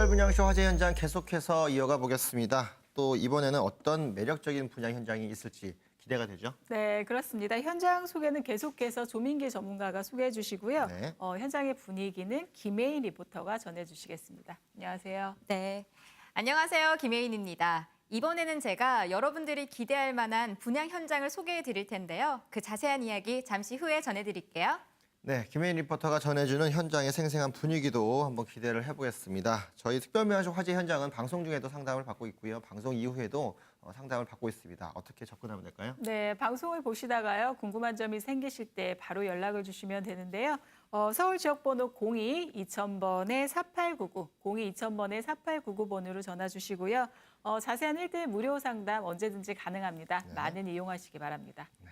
특별 분양쇼 화재 현장 계속해서 이어가 보겠습니다. 또 이번에는 어떤 매력적인 분양 현장이 있을지 기대가 되죠. 네, 그렇습니다. 현장 소개는 계속해서 조민기 전문가가 소개해 주시고요. 네. 어, 현장의 분위기는 김혜인 리포터가 전해 주시겠습니다. 안녕하세요. 네. 안녕하세요. 김혜인입니다. 이번에는 제가 여러분들이 기대할 만한 분양 현장을 소개해 드릴 텐데요. 그 자세한 이야기 잠시 후에 전해 드릴게요. 네, 김혜인 리포터가 전해주는 현장의 생생한 분위기도 한번 기대를 해보겠습니다. 저희 특별면허 화재 현장은 방송 중에도 상담을 받고 있고요. 방송 이후에도 어, 상담을 받고 있습니다. 어떻게 접근하면 될까요? 네, 방송을 보시다가요. 궁금한 점이 생기실 때 바로 연락을 주시면 되는데요. 어, 서울 지역번호 02-2000번에 4899, 02-2000번에 4899번으로 전화 주시고요. 어, 자세한 1대1 무료 상담 언제든지 가능합니다. 네. 많은 이용하시기 바랍니다. 자,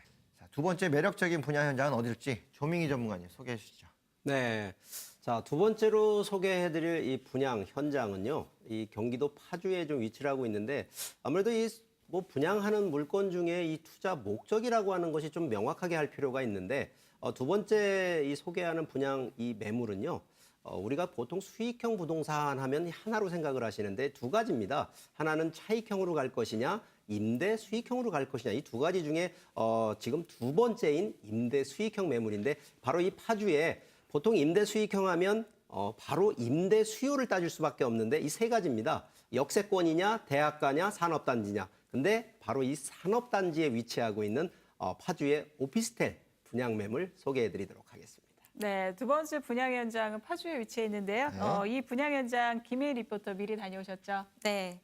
두 번째 매력적인 분야 현장은 어딜지 조민기 전문가님 소개해 주시죠. 네. 자, 두 번째로 소개해 드릴 이 분양 현장은요, 이 경기도 파주에 좀 위치를 하고 있는데, 아무래도 이 뭐 분양하는 물건 중에 이 투자 목적이라고 하는 것이 좀 명확하게 할 필요가 있는데, 어, 두 번째 이 소개하는 분양 이 매물은요, 어, 우리가 보통 수익형 부동산 하면 하나로 생각을 하시는데 두 가지입니다. 하나는 차익형으로 갈 것이냐, 임대 수익형으로 갈 것이냐 이 두 가지 중에 어, 지금 두 번째인 임대 수익형 매물인데 바로 이 파주에 보통 임대 수익형 하면 어, 바로 임대 수요를 따질 수밖에 없는데 이 세 가지입니다. 역세권이냐, 대학가냐, 산업단지냐. 근데 바로 이 산업단지에 위치하고 있는 어, 파주의 오피스텔 분양 매물 소개해 드리도록 하겠습니다. 네, 두 번째 분양 현장은 파주에 위치해 있는데요. 네. 어, 이 분양 현장 김혜인 리포터 미리 다녀오셨죠? 네.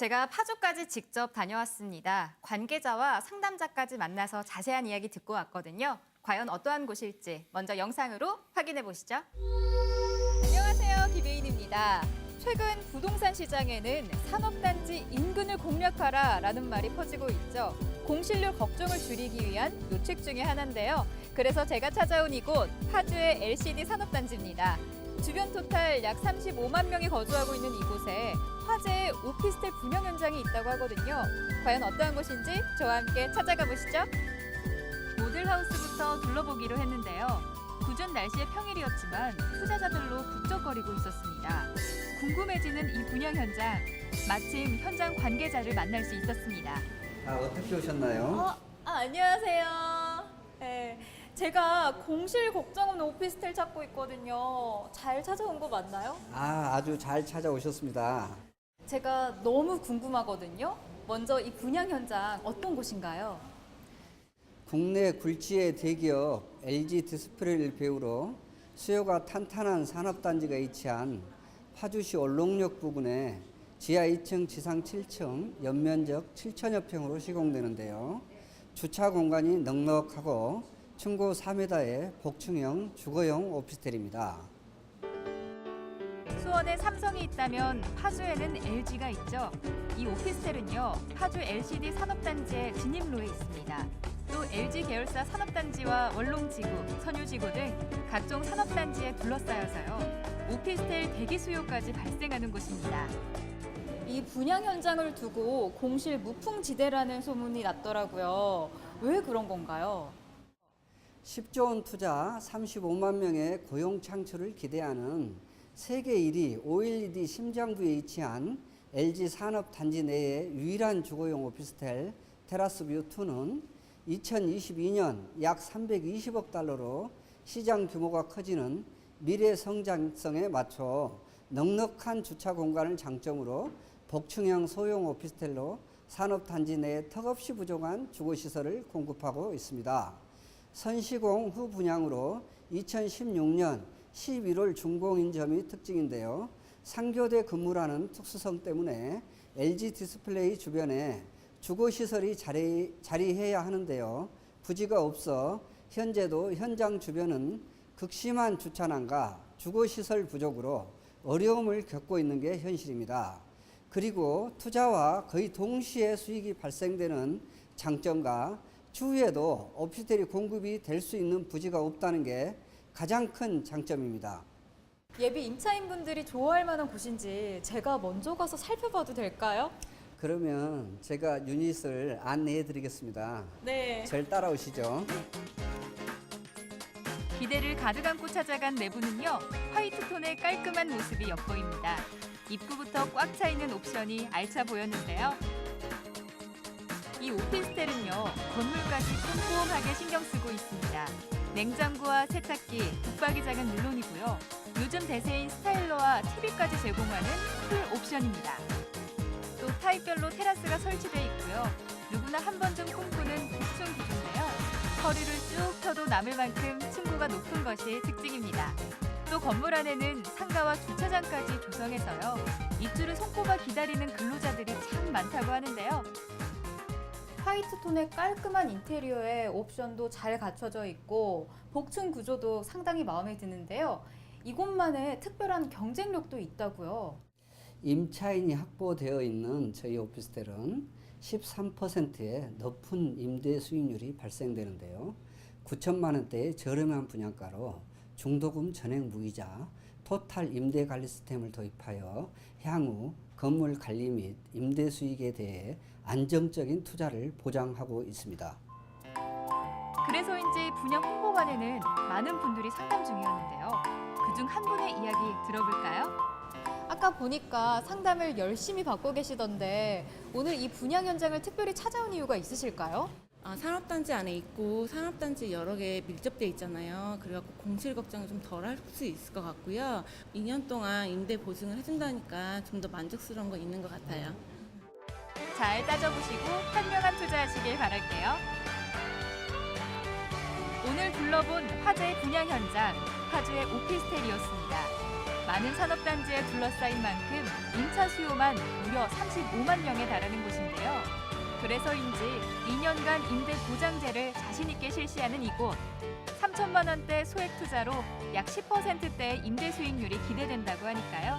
제가 파주까지 직접 다녀왔습니다. 관계자와 상담자까지 만나서 자세한 이야기 듣고 왔거든요. 과연 어떠한 곳일지 먼저 영상으로 확인해 보시죠. 안녕하세요. 김혜인입니다. 최근 부동산 시장에는 산업단지 인근을 공략하라 라는 말이 퍼지고 있죠. 공실률 걱정을 줄이기 위한 요책 중의 하나인데요. 그래서 제가 찾아온 이곳 파주의 LCD 산업단지입니다. 주변 토탈 약 35만 명이 거주하고 있는 이곳에 화재의 오피스텔 분양 현장이 있다고 하거든요. 과연 어떠한 곳인지 저와 함께 찾아가 보시죠. 모델하우스부터 둘러보기로 했는데요. 궂은 날씨의 평일이었지만 투자자들로 북적거리고 있었습니다. 궁금해지는 이 분양 현장, 마침 현장 관계자를 만날 수 있었습니다. 아, 어떻게 오셨나요? 어, 아, 안녕하세요. 네, 제가 공실 걱정 없는 오피스텔 찾고 있거든요. 잘 찾아온 거 맞나요? 아, 아주 잘 찾아오셨습니다. 제가 너무 궁금하거든요. 먼저 이 분양 현장 어떤 곳인가요? 국내 굴지의 대기업 LG 디스플레이를 배우러 수요가 탄탄한 산업단지가 위치한 파주시 얼롱역 부근에 지하 2층, 지상 7층, 연면적 7천여 평으로 시공되는데요. 주차 공간이 넉넉하고 층고 4m의 복층형 주거용 오피스텔입니다. 수원에 삼성이 있다면 파주에는 LG가 있죠. 이 오피스텔은요, 파주 LCD 산업단지의 진입로에 있습니다. 또 LG 계열사 산업단지와 원롱지구, 선유지구 등 각종 산업단지에 둘러싸여서요, 오피스텔 대기 수요까지 발생하는 곳입니다. 이 분양 현장을 두고 공실 무풍지대라는 소문이 났더라고요. 왜 그런 건가요? 10조 원 투자 35만 명의 고용 창출을 기대하는 세계 1위 OLED 심장부에 위치한 LG 산업 단지 내의 유일한 주거용 오피스텔 테라스뷰 2는 2022년 약 320억 달러로 시장 규모가 커지는 미래 성장성에 맞춰 넉넉한 주차 공간을 장점으로 복층형 소형 오피스텔로 산업단지 내에 턱없이 부족한 주거시설을 공급하고 있습니다. 선시공 후 분양으로 2016년 11월 준공인 점이 특징인데요. 상교대 근무라는 특수성 때문에 LG 디스플레이 주변에 주거시설이 자리, 자리해야 하는데요. 부지가 없어 현재도 현장 주변은 극심한 주차난과 주거시설 부족으로 어려움을 겪고 있는 게 현실입니다. 그리고 투자와 거의 동시에 수익이 발생되는 장점과 추후에도 오피스텔이 공급이 될 수 있는 부지가 없다는 게 가장 큰 장점입니다. 예비 임차인분들이 좋아할 만한 곳인지 제가 먼저 가서 살펴봐도 될까요? 그러면 제가 유닛을 안내해 드리겠습니다. 네. 절 따라오시죠. 기대를 가득 안고 찾아간 내부는요 화이트 톤의 깔끔한 모습이 엿보입니다. 입구부터 꽉 차 있는 옵션이 알차 보였는데요. 이 오피스텔은요, 건물까지 꼼꼼하게 신경 쓰고 있습니다. 냉장고와 세탁기, 붙박이장은 물론이고요. 요즘 대세인 스타일러와 TV까지 제공하는 풀 옵션입니다. 또 타입별로 테라스가 설치돼 있고요. 누구나 한 번쯤 꿈꾸는 복층 구조인데요. 허리를 쭉 펴도 남을 만큼 층고가 높은 것이 특징입니다. 또 건물 안에는 상가와 주차장까지 조성해서요. 입주를 손꼽아 기다리는 근로자들이 참 많다고 하는데요. 화이트 톤의 깔끔한 인테리어에 옵션도 잘 갖춰져 있고 복층 구조도 상당히 마음에 드는데요. 이곳만의 특별한 경쟁력도 있다고요. 임차인이 확보되어 있는 저희 오피스텔은 13%의 높은 임대 수익률이 발생되는데요. 9천만 원대의 저렴한 분양가로 중도금 전액 무이자 토탈 임대 관리 시스템을 도입하여 향후 건물 관리 및 임대 수익에 대해 안정적인 투자를 보장하고 있습니다. 그래서인지 분양 홍보관에는 많은 분들이 상담 중이었는데요. 그중 한 분의 이야기 들어볼까요? 아까 보니까 상담을 열심히 받고 계시던데 오늘 이 분양 현장을 특별히 찾아온 이유가 있으실까요? 아, 산업단지 안에 있고 산업단지 여러 개 밀접돼 있잖아요. 그래갖고 공실 걱정을 좀 덜 할 수 있을 것 같고요. 2년 동안 임대 보증을 해준다니까 좀 더 만족스러운 거 있는 것 같아요. 잘 따져보시고 현명한 투자하시길 바랄게요. 오늘 둘러본 화재의 분양 현장, 파주의 오피스텔이었습니다. 많은 산업단지에 둘러싸인 만큼 임차 수요만 무려 35만 명에 달하는 곳인데요. 그래서인지 2년간 임대 보장제를 자신 있게 실시하는 이곳. 3천만 원대 소액 투자로 약 10%대의 임대 수익률이 기대된다고 하니까요.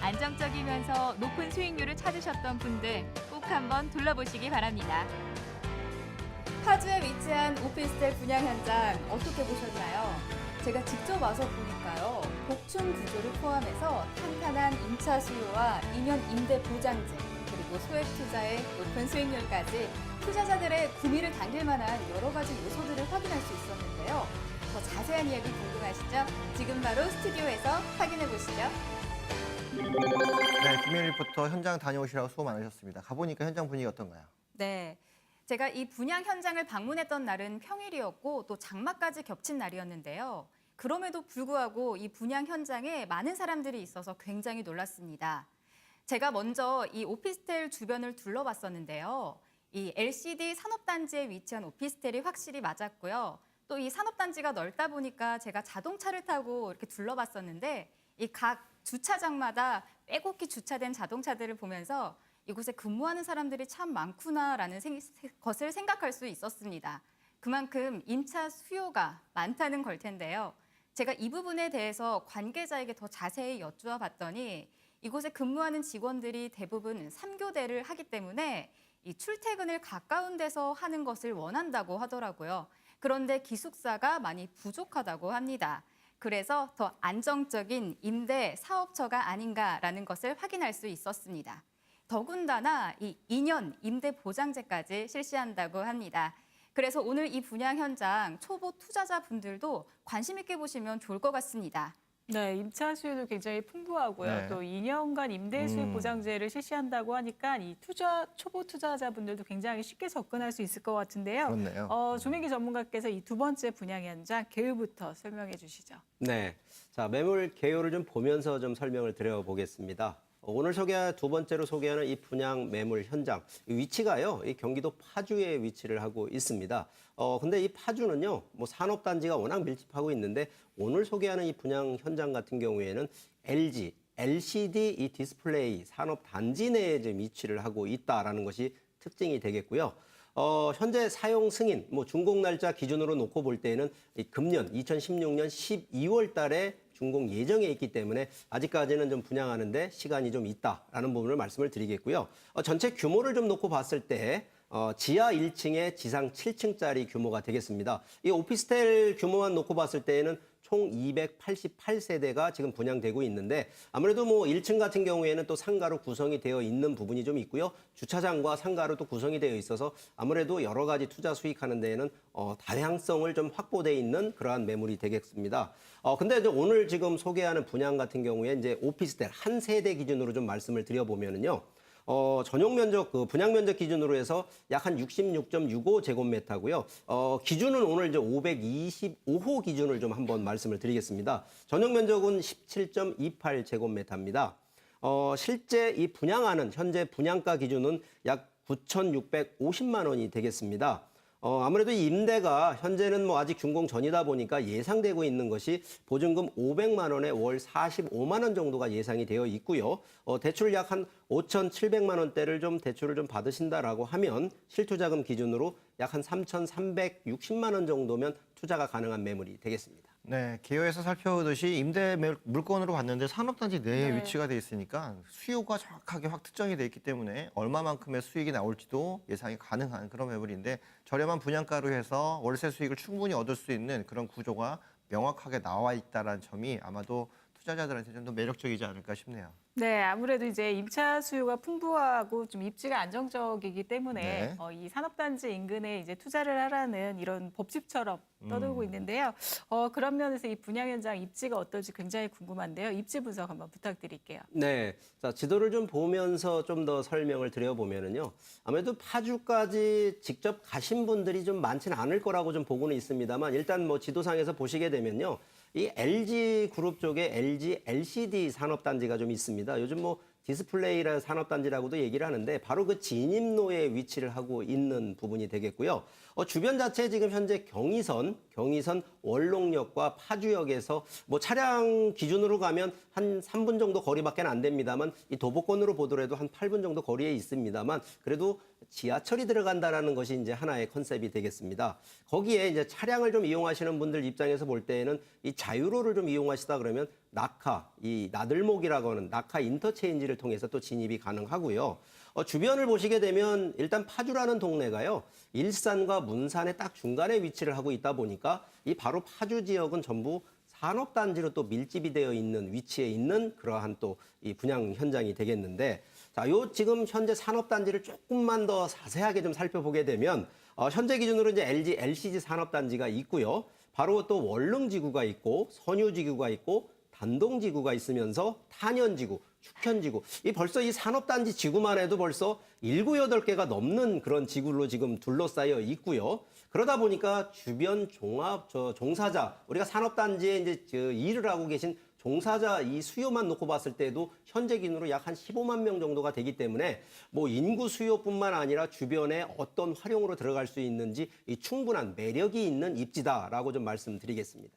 안정적이면서 높은 수익률을 찾으셨던 분들 꼭 한번 둘러보시기 바랍니다. 파주에 위치한 오피스텔 분양 현장 어떻게 보셨나요? 제가 직접 와서 보니까요. 복층 구조를 포함해서 탄탄한 임차 수요와 2년 임대 보장제 그리고 소액 투자의 높은 수익률까지 투자자들의 구미를 당길 만한 여러 가지 요소들을 확인할 수 있었는데요. 더 자세한 이야기 궁금하시죠? 지금 바로 스튜디오에서 확인해 보시죠. 네, 김민 리포터 현장 다녀오시라고 수고 많으셨습니다. 가보니까 현장 분위기 어떤가요? 네. 제가 이 분양 현장을 방문했던 날은 평일이었고 또 장마까지 겹친 날이었는데요. 그럼에도 불구하고 이 분양 현장에 많은 사람들이 있어서 굉장히 놀랐습니다. 제가 먼저 이 오피스텔 주변을 둘러봤었는데요. 이 LCD 산업단지에 위치한 오피스텔이 확실히 맞았고요. 또 이 산업단지가 넓다 보니까 제가 자동차를 타고 이렇게 둘러봤었는데 이 각 주차장마다 빼곡히 주차된 자동차들을 보면서 이곳에 근무하는 사람들이 참 많구나라는 생- 것을 생각할 수 있었습니다. 그만큼 임차 수요가 많다는 걸 텐데요. 제가 이 부분에 대해서 관계자에게 더 자세히 여쭈어 봤더니 이곳에 근무하는 직원들이 대부분 3교대를 하기 때문에 이 출퇴근을 가까운 데서 하는 것을 원한다고 하더라고요. 그런데 기숙사가 많이 부족하다고 합니다. 그래서 더 안정적인 임대 사업처가 아닌가라는 것을 확인할 수 있었습니다. 더군다나 이 2년 임대 보장제까지 실시한다고 합니다. 그래서 오늘 이 분양 현장 초보 투자자분들도 관심 있게 보시면 좋을 것 같습니다. 네, 임차 수요도 굉장히 풍부하고요. 네. 또 2년간 임대 수익 음. 보장제를 실시한다고 하니까 이 투자 초보 투자자분들도 굉장히 쉽게 접근할 수 있을 것 같은데요. 그렇네요. 어, 조민기 전문가께서 이 두 번째 분양 현장 개요부터 설명해 주시죠. 네. 자, 매물 개요를 좀 보면서 좀 설명을 드려 보겠습니다. 어, 오늘 소개할 두 번째로 소개하는 이 분양 매물 현장 이 위치가요. 이 경기도 파주에 위치를 하고 있습니다. 어 근데 이 파주는요. 뭐 산업 단지가 워낙 밀집하고 있는데 오늘 소개하는 이 분양 현장 같은 경우에는 LG LCD 이 디스플레이 산업 단지 내에 지금 위치를 하고 있다라는 것이 특징이 되겠고요. 어, 현재 사용 승인, 뭐 준공 날짜 기준으로 놓고 볼 때에는 이 금년 2016년 12월 달에 준공 예정에 있기 때문에 아직까지는 좀 분양하는데 시간이 좀 있다라는 부분을 말씀을 드리겠고요. 어, 전체 규모를 좀 놓고 봤을 때 어, 지하 1층에 지상 7층짜리 규모가 되겠습니다. 이 오피스텔 규모만 놓고 봤을 때에는 총 288세대가 지금 분양되고 있는데 아무래도 뭐 1층 같은 경우에는 또 상가로 구성이 되어 있는 부분이 좀 있고요. 주차장과 상가로 또 구성이 되어 있어서 아무래도 여러 가지 투자 수익하는 데에는 어, 다양성을 좀 확보돼 있는 그러한 매물이 되겠습니다. 어, 근데 이제 오늘 지금 소개하는 분양 같은 경우에 이제 오피스텔 한 세대 기준으로 좀 말씀을 드려보면은요. 어, 전용 면적, 그 분양 면적 기준으로 해서 약 한 66.65 제곱미터고요. 어, 기준은 오늘 이제 525호 기준을 좀 한번 말씀을 드리겠습니다. 전용 면적은 17.28 제곱미터입니다. 어, 실제 이 분양하는 현재 분양가 기준은 약 9,650만 원이 되겠습니다. 어, 아무래도 이 임대가 현재는 뭐 아직 준공 전이다 보니까 예상되고 있는 것이 보증금 500만 원에 월 45만 원 정도가 예상이 되어 있고요. 어, 대출 약 한 5,700만 원대를 좀 대출을 좀 받으신다라고 하면 실투자금 기준으로 약 한 3,360만 원 정도면 투자가 가능한 매물이 되겠습니다. 네, 개요에서 살펴보듯이 임대 매- 물건으로 봤는데 산업단지 내에 네. 위치가 돼 있으니까 수요가 정확하게 확 특정이 돼 있기 때문에 얼마만큼의 수익이 나올지도 예상이 가능한 그런 매물인데 저렴한 분양가로 해서 월세 수익을 충분히 얻을 수 있는 그런 구조가 명확하게 나와 있다는 점이 아마도 투자자들한테 좀 더 매력적이지 않을까 싶네요. 네, 아무래도 이제 임차 수요가 풍부하고 좀 입지가 안정적이기 때문에 네. 어, 이 산업단지 인근에 이제 투자를 하라는 이런 법집처럼 음. 떠들고 있는데요. 어, 그런 면에서 이 분양 현장 입지가 어떨지 굉장히 궁금한데요. 입지 분석 한번 부탁드릴게요. 네. 자, 지도를 좀 보면서 좀 더 설명을 드려보면은요. 아무래도 파주까지 직접 가신 분들이 좀 많지는 않을 거라고 좀 보고는 있습니다만 일단 뭐 지도상에서 보시게 되면요. 이 LG 그룹 쪽에 LG LCD 산업단지가 좀 있습니다. 요즘 뭐 디스플레이라는 산업단지라고도 얘기를 하는데 바로 그 진입로에 위치를 하고 있는 부분이 되겠고요. 어, 주변 자체 지금 현재 경의선, 경의선 원롱역과 파주역에서 뭐 차량 기준으로 가면 한 3분 정도 거리밖에 안 됩니다만 이 도보권으로 보더라도 한 8분 정도 거리에 있습니다만 그래도 지하철이 들어간다라는 것이 이제 하나의 컨셉이 되겠습니다. 거기에 이제 차량을 좀 이용하시는 분들 입장에서 볼 때에는 이 자유로를 좀 이용하시다 그러면 낙하, 이 나들목이라고 하는 낙하 인터체인지를 통해서 또 진입이 가능하고요. 어, 주변을 보시게 되면 일단 파주라는 동네가요. 일산과 문산의 딱 중간에 위치를 하고 있다 보니까 이 바로 파주 지역은 전부 산업단지로 또 밀집이 되어 있는 위치에 있는 그러한 또 이 분양 현장이 되겠는데 자, 요 지금 현재 산업단지를 조금만 더 자세하게 좀 살펴보게 되면 어, 현재 기준으로 이제 LG, LCG 산업단지가 있고요. 바로 또 월릉지구가 있고 선유지구가 있고 단동지구가 있으면서 탄현지구, 축현지구. 이 벌써 이 산업단지 지구만 해도 벌써 일곱 여덟 개가 넘는 그런 지구로 지금 둘러싸여 있고요. 그러다 보니까 주변 종합 저 종사자 우리가 산업단지에 이제 저 일을 하고 계신 종사자 이 수요만 놓고 봤을 때도 현재 기준으로 약 한 15만 명 정도가 되기 때문에 뭐 인구 수요뿐만 아니라 주변에 어떤 활용으로 들어갈 수 있는지 이 충분한 매력이 있는 입지다라고 좀 말씀드리겠습니다.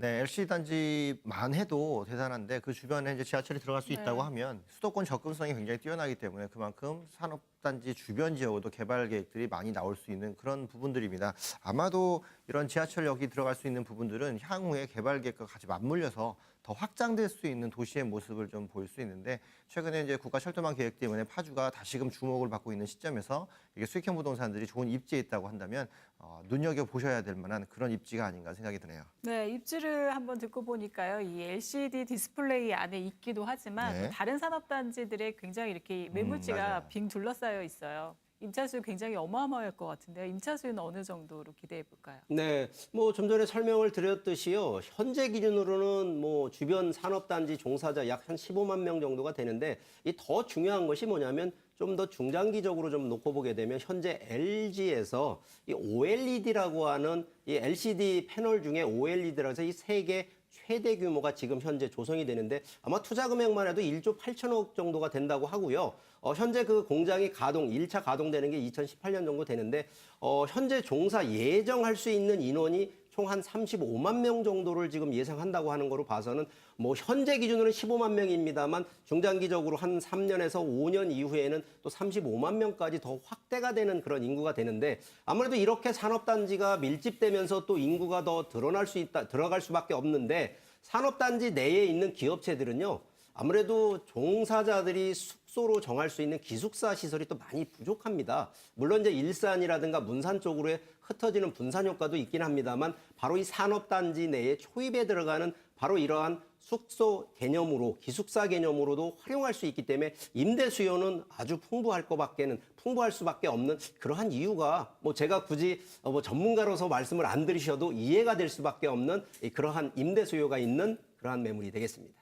네, LC 단지만 해도 대단한데 그 주변에 이제 지하철이 들어갈 수 있다고 하면 수도권 접근성이 굉장히 뛰어나기 때문에 그만큼 산업 단지 주변 지역으로도 개발 계획들이 많이 나올 수 있는 그런 부분들입니다. 아마도 이런 지하철역이 들어갈 수 있는 부분들은 향후에 개발 계획과 같이 맞물려서 더 확장될 수 있는 도시의 모습을 좀 보일 수 있는데 최근에 이제 국가 철도망 계획 때문에 파주가 다시금 주목을 받고 있는 시점에서 이게 수익형 부동산들이 좋은 입지에 있다고 한다면 어, 눈여겨 보셔야 될 만한 그런 입지가 아닌가 생각이 드네요. 네, 입지를 한번 듣고 보니까요. 이 LCD 디스플레이 안에 있기도 하지만 네. 또 다른 산업단지들의 굉장히 이렇게 매물지가 맞아요. 빙 둘러싸여 있어요. 임차 수요 굉장히 어마어마할 것 같은데요. 임차 수요는 어느 정도로 기대해 볼까요? 네, 뭐 좀 전에 설명을 드렸듯이요. 현재 기준으로는 뭐 주변 산업단지 종사자 약 한 15만 명 정도가 되는데 이 더 중요한 것이 뭐냐면 좀 더 중장기적으로 좀 놓고 보게 되면 현재 LG에서 이 OLED라고 하는 이 LCD 패널 중에 OLED라고 해서 이 세계 최대 규모가 지금 현재 조성이 되는데 아마 투자 금액만 해도 1조 8천억 정도가 된다고 하고요. 어, 현재 그 공장이 가동, 1차 가동되는 게 2018년 정도 되는데 어, 현재 종사 예정할 수 있는 인원이 총 한 35만 명 정도를 지금 예상한다고 하는 거로 봐서는 뭐 현재 기준으로는 15만 명입니다만 중장기적으로 한 3년에서 5년 이후에는 또 35만 명까지 더 확대가 되는 그런 인구가 되는데 아무래도 이렇게 산업단지가 밀집되면서 또 인구가 더 드러날 수 있다, 들어갈 수밖에 없는데 산업단지 내에 있는 기업체들은요. 아무래도 종사자들이 숙소로 정할 수 있는 기숙사 시설이 또 많이 부족합니다. 물론 이제 일산이라든가 문산 쪽으로의 흩어지는 분산 효과도 있긴 합니다만 바로 이 산업단지 내에 초입에 들어가는 바로 이러한 숙소 개념으로 기숙사 개념으로도 활용할 수 있기 때문에 임대 수요는 아주 풍부할 것밖에는 풍부할 수밖에 없는 그러한 이유가 뭐 제가 굳이 어, 뭐 전문가로서 말씀을 안 드리셔도 이해가 될 수밖에 없는 이 그러한 임대 수요가 있는 그러한 매물이 되겠습니다.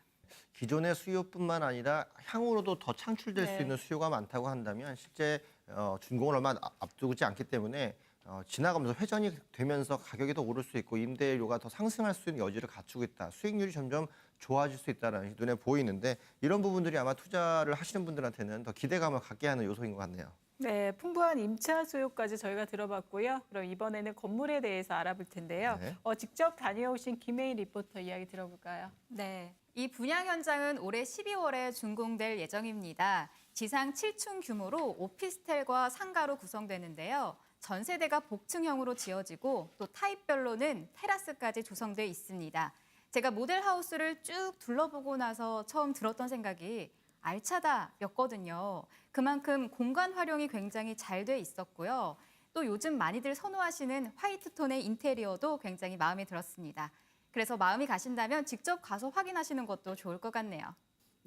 기존의 수요뿐만 아니라 향후로도 더 창출될 네. 수 있는 수요가 많다고 한다면 실제 어, 준공을 얼마 앞- 앞두지 않기 때문에 어, 지나가면서 회전이 되면서 가격이 더 오를 수 있고 임대료가 더 상승할 수 있는 여지를 갖추고 있다. 수익률이 점점 좋아질 수 있다는 눈에 보이는데 이런 부분들이 아마 투자를 하시는 분들한테는 더 기대감을 갖게 하는 요소인 것 같네요. 네, 풍부한 임차 수요까지 저희가 들어봤고요. 그럼 이번에는 건물에 대해서 알아볼 텐데요. 네. 어, 직접 다녀오신 김혜인 리포터 이야기 들어볼까요? 네. 이 분양 현장은 올해 12월에 준공될 예정입니다. 지상 7층 규모로 오피스텔과 상가로 구성되는데요. 전세대가 복층형으로 지어지고 또 타입별로는 테라스까지 조성돼 있습니다. 제가 모델 하우스를 쭉 둘러보고 나서 처음 들었던 생각이 알차다였거든요. 그만큼 공간 활용이 굉장히 잘 돼 있었고요. 또 요즘 많이들 선호하시는 화이트 톤의 인테리어도 굉장히 마음에 들었습니다. 그래서 마음이 가신다면 직접 가서 확인하시는 것도 좋을 것 같네요.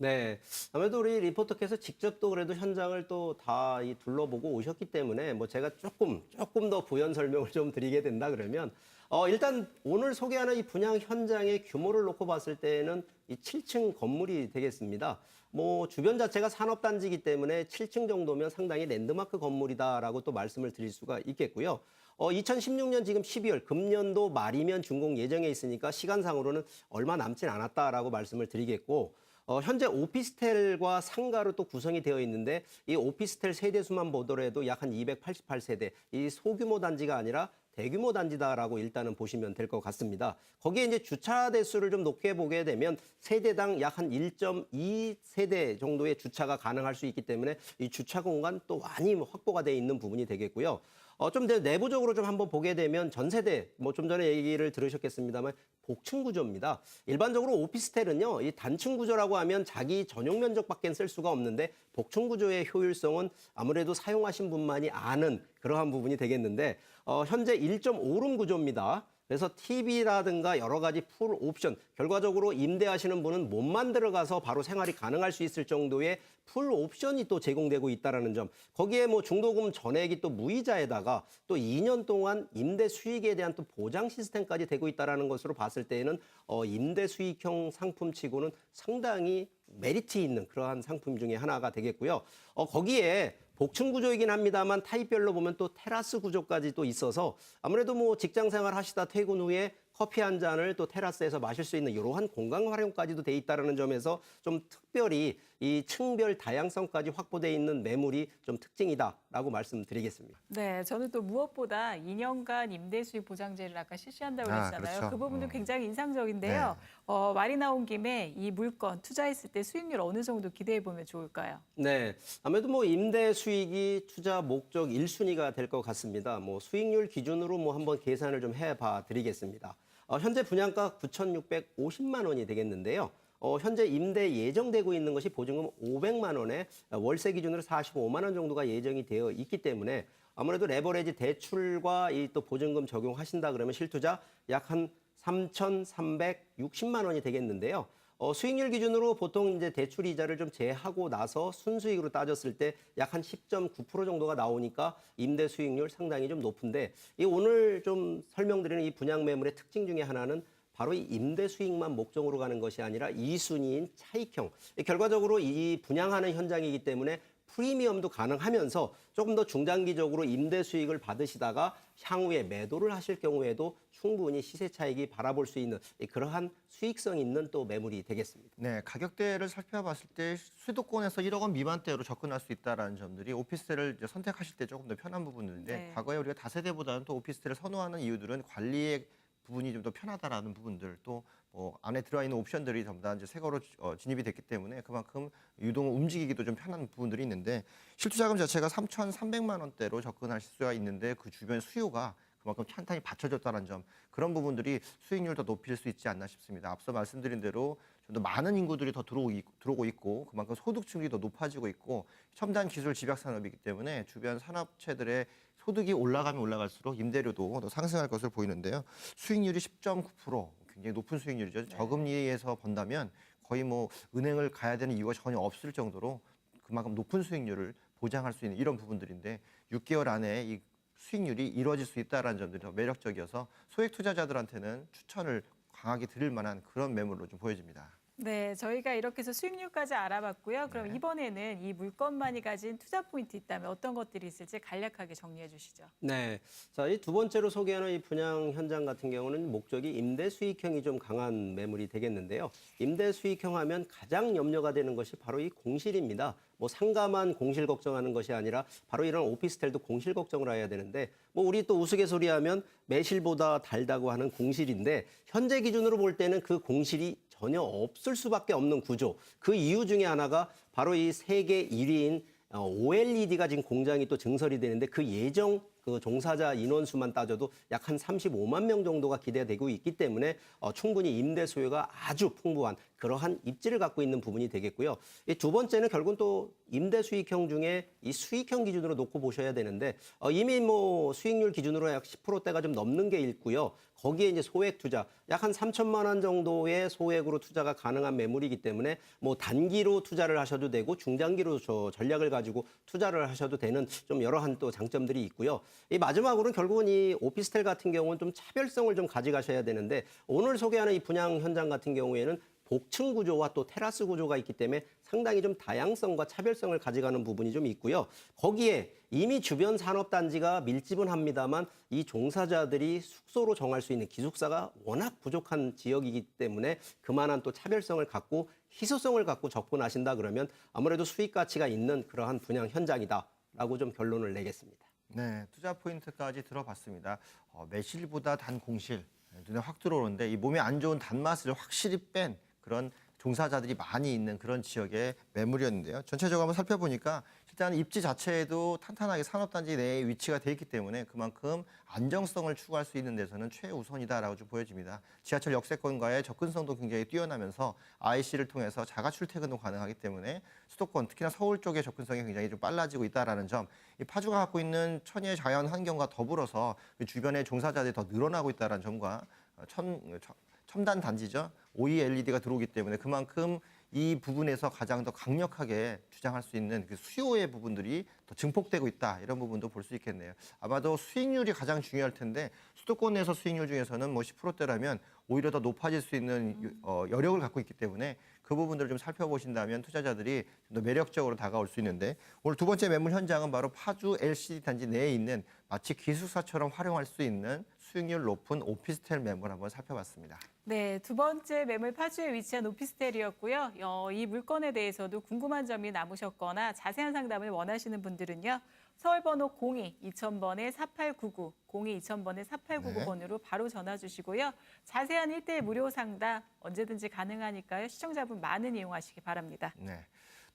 네. 아무래도 우리 리포터께서 직접 또 그래도 현장을 또 다 이 둘러보고 오셨기 때문에 뭐 제가 조금, 조금 더 부연 설명을 좀 드리게 된다 그러면 어, 일단 오늘 소개하는 이 분양 현장의 규모를 놓고 봤을 때는 이 7층 건물이 되겠습니다. 뭐 주변 자체가 산업단지이기 때문에 7층 정도면 상당히 랜드마크 건물이다라고 또 말씀을 드릴 수가 있겠고요. 어, 2016년 지금 12월 금년도 말이면 준공 예정에 있으니까 시간상으로는 얼마 남진 않았다라고 말씀을 드리겠고 어, 현재 오피스텔과 상가로 또 구성이 되어 있는데 이 오피스텔 세대 수만 보더라도 약 한 288세대 이 소규모 단지가 아니라 대규모 단지다라고 일단은 보시면 될 것 같습니다. 거기에 이제 주차 대수를 좀 높게 보게 되면 세대당 약 한 1.2세대 정도의 주차가 가능할 수 있기 때문에 이 주차 공간 또 많이 확보가 되어 있는 부분이 되겠고요. 어, 좀더 내부적으로 좀 한번 보게 되면 전세대, 뭐 좀 전에 얘기를 들으셨겠습니다만 복층 구조입니다. 일반적으로 오피스텔은요, 이 단층 구조라고 하면 자기 전용 면적밖에 쓸 수가 없는데 복층 구조의 효율성은 아무래도 사용하신 분만이 아는 그러한 부분이 되겠는데 어, 현재 1.5룸 구조입니다. 그래서 TV라든가 여러 가지 풀 옵션, 결과적으로 임대하시는 분은 몸만 들어 가서 바로 생활이 가능할 수 있을 정도의 풀 옵션이 또 제공되고 있다라는 점. 거기에 뭐 중도금 전액이 또 무이자에다가 또 2년 동안 임대 수익에 대한 또 보장 시스템까지 되고 있다라는 것으로 봤을 때에는 어, 임대 수익형 상품치고는 상당히 메리트 있는 그러한 상품 중에 하나가 되겠고요. 어, 거기에 복층 구조이긴 합니다만 타입별로 보면 또 테라스 구조까지 또 있어서 아무래도 뭐 직장 생활 하시다 퇴근 후에 커피 한 잔을 또 테라스에서 마실 수 있는 이러한 공간 활용까지도 돼 있다는 점에서 좀 특별히 이 층별 다양성까지 확보돼 있는 매물이 좀 특징이다라고 말씀드리겠습니다. 네, 저는 또 무엇보다 2년간 임대 수익 보장제를 아까 실시한다고 아, 그랬잖아요. 그렇죠. 그 부분도 어. 굉장히 인상적인데요. 어, 말이 나온 김에 이 물건 투자했을 때 수익률 어느 정도 기대해 보면 좋을까요? 네, 아무래도 뭐 임대 수익이 투자 목적 1순위가 될 것 같습니다. 뭐 수익률 기준으로 뭐 한번 계산을 좀 해봐 드리겠습니다. 어, 현재 분양가 9,650만 원이 되겠는데요. 어, 현재 임대 예정되고 있는 것이 보증금 500만 원에 월세 기준으로 45만 원 정도가 예정이 되어 있기 때문에 아무래도 레버리지 대출과 이 또 보증금 적용하신다 그러면 실투자 약 한 3,360만 원이 되겠는데요. 어, 수익률 기준으로 보통 이제 대출 이자를 좀 제하고 나서 순수익으로 따졌을 때 약 한 10.9% 정도가 나오니까 임대 수익률 상당히 좀 높은데 이 오늘 좀 설명드리는 이 분양 매물의 특징 중에 하나는 바로 이 임대 수익만 목적으로 가는 것이 아니라 이순위인 차익형. 이 결과적으로 이 분양하는 현장이기 때문에 프리미엄도 가능하면서 조금 더 중장기적으로 임대 수익을 받으시다가 향후에 매도를 하실 경우에도 충분히 시세 차익이 바라볼 수 있는 이 그러한 수익성 있는 또 매물이 되겠습니다. 네, 가격대를 살펴봤을 때 수도권에서 1억 원 미만대로 접근할 수 있다라는 점들이 오피스텔을 선택하실 때 조금 더 편한 부분들인데 네. 과거에 우리가 다세대보다는 또 오피스텔을 선호하는 이유들은 관리의 부분이 좀 더 편하다라는 부분들 또 뭐 안에 들어와 있는 옵션들이 전부 다 이제 새거로 어, 진입이 됐기 때문에 그만큼 유동을 움직이기도 좀 편한 부분들이 있는데 실투자금 자체가 3,300만 원대로 접근할 수가 있는데 그 주변 수요가 그만큼 탄탄히 받쳐졌다는 점 그런 부분들이 수익률 더 높일 수 있지 않나 싶습니다. 앞서 말씀드린 대로 좀 더 많은 인구들이 더 들어오고 있고 그만큼 소득층이 더 높아지고 있고 첨단 기술 집약 산업이기 때문에 주변 산업체들의 소득이 올라가면 올라갈수록 임대료도 더 상승할 것을 보이는데요. 수익률이 10.9% 굉장히 높은 수익률이죠. 저금리에서 번다면 거의 뭐 은행을 가야 되는 이유가 전혀 없을 정도로 그만큼 높은 수익률을 보장할 수 있는 이런 부분들인데 6개월 안에 이 수익률이 이루어질 수 있다라는 점들이 더 매력적이어서 소액 투자자들한테는 추천을 강하게 드릴 만한 그런 매물로 좀 보여집니다. 네, 저희가 이렇게 해서 수익률까지 알아봤고요. 그럼 네. 이번에는 이 물건만이 가진 투자 포인트 있다면 어떤 것들이 있을지 간략하게 정리해 주시죠. 네. 자, 이 두 번째로 소개하는 이 분양 현장 같은 경우는 목적이 임대 수익형이 좀 강한 매물이 되겠는데요. 임대 수익형 하면 가장 염려가 되는 것이 바로 이 공실입니다. 뭐 상가만 공실 걱정하는 것이 아니라 바로 이런 오피스텔도 공실 걱정을 해야 되는데 뭐 우리 또 우스갯소리하면 매실보다 달다고 하는 공실인데 현재 기준으로 볼 때는 그 공실이 전혀 없을 수밖에 없는 구조. 그 이유 중에 하나가 바로 이 세계 1위인 어, OLED가 지금 공장이 또 증설이 되는데 그 예정 그 종사자 인원수만 따져도 약 한 35만 명 정도가 기대되고 있기 때문에 어, 충분히 임대 수요가 아주 풍부한 그러한 입지를 갖고 있는 부분이 되겠고요. 이두 번째는 결국은 또 임대 수익형 중에 이 수익형 기준으로 놓고 보셔야 되는데 어, 이미 뭐 수익률 기준으로 약 10%대가 좀 넘는 게 있고요. 거기에 이제 소액 투자 약 한 3천만 원 정도의 소액으로 투자가 가능한 매물이기 때문에 뭐 단기로 투자를 하셔도 되고 중장기로 저 전략을 가지고 투자를 하셔도 되는 좀 여러 한 또 장점들이 있고요. 이 마지막으로는 결국은 이 오피스텔 같은 경우는 좀 차별성을 좀 가져가셔야 되는데 오늘 소개하는 이 분양 현장 같은 경우에는 복층 구조와 또 테라스 구조가 있기 때문에 상당히 좀 다양성과 차별성을 가져가는 부분이 좀 있고요. 거기에 이미 주변 산업단지가 밀집은 합니다만 이 종사자들이 숙소로 정할 수 있는 기숙사가 워낙 부족한 지역이기 때문에 그만한 또 차별성을 갖고 희소성을 갖고 접근하신다 그러면 아무래도 수익 가치가 있는 그러한 분양 현장이다라고 좀 결론을 내겠습니다. 네, 투자 포인트까지 들어봤습니다. 어, 매실보다 단 공실 눈에 확 들어오는데 이 몸에 안 좋은 단맛을 확실히 뺀 그런 종사자들이 많이 있는 그런 지역의 매물이었는데요. 전체적으로 한번 살펴보니까 일단 입지 자체에도 탄탄하게 산업단지 내에 위치가 돼 있기 때문에 그만큼 안정성을 추구할 수 있는 데서는 최우선이다라고 좀 보여집니다. 지하철 역세권과의 접근성도 굉장히 뛰어나면서 IC를 통해서 자가 출퇴근도 가능하기 때문에 수도권 특히나 서울 쪽의 접근성이 굉장히 좀 빨라지고 있다라는 점, 이 파주가 갖고 있는 천혜의 자연 환경과 더불어서 그 주변의 종사자들이 더 늘어나고 있다는 점과 어, 천, 천- 첨단 단지죠. OELED가 들어오기 때문에 그만큼 이 부분에서 가장 더 강력하게 주장할 수 있는 그 수요의 부분들이 더 증폭되고 있다 이런 부분도 볼 수 있겠네요. 아마도 수익률이 가장 중요할 텐데 수도권에서 수익률 중에서는 뭐 10%대라면 오히려 더 높아질 수 있는 유- 어, 여력을 갖고 있기 때문에 그 부분들을 좀 살펴보신다면 투자자들이 좀 더 매력적으로 다가올 수 있는데 오늘 두 번째 매물 현장은 바로 파주 LCD 단지 내에 있는 마치 기숙사처럼 활용할 수 있는 수익률 높은 오피스텔 매물 한번 살펴봤습니다. 네, 두 번째 매물 파주에 위치한 오피스텔이었고요. 어, 이 물건에 대해서도 궁금한 점이 남으셨거나 자세한 상담을 원하시는 분들은요. 서울번호 02 2000번에 4899, 02 2000번에 4899번으로 바로 전화 주시고요. 자세한 일대일 무료 상담 언제든지 가능하니까요. 시청자분 많은 이용하시기 바랍니다. 네.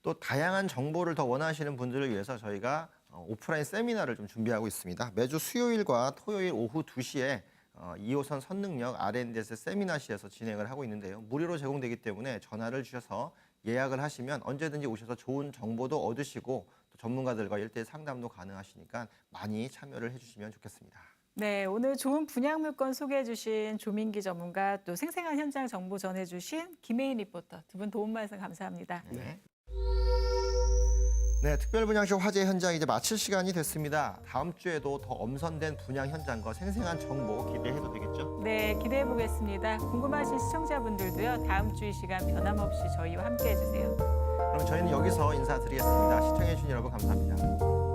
또 다양한 정보를 더 원하시는 분들을 위해서 저희가 어, 오프라인 세미나를 좀 준비하고 있습니다. 매주 수요일과 토요일 오후 2시에 어, 2호선 선능력 R&D에서 세미나실에서 진행을 하고 있는데요. 무료로 제공되기 때문에 전화를 주셔서 예약을 하시면 언제든지 오셔서 좋은 정보도 얻으시고 또 전문가들과 일대일 상담도 가능하시니까 많이 참여를 해주시면 좋겠습니다. 네, 오늘 좋은 분양 물건 소개해 주신 조민기 전문가 또 생생한 현장 정보 전해 주신 김혜인 리포터 두 분 도움 말씀 감사합니다. 네. 네, 특별 분양쇼 화제 현장 이제 마칠 시간이 됐습니다. 다음 주에도 더 엄선된 분양 현장과 생생한 정보 기대해도 되겠죠? 네, 기대해 보겠습니다. 궁금하신 시청자분들도요. 다음 주 이 시간 변함없이 저희와 함께 해 주세요. 그럼 저희는 여기서 인사드리겠습니다. 시청해주신 여러분 감사합니다.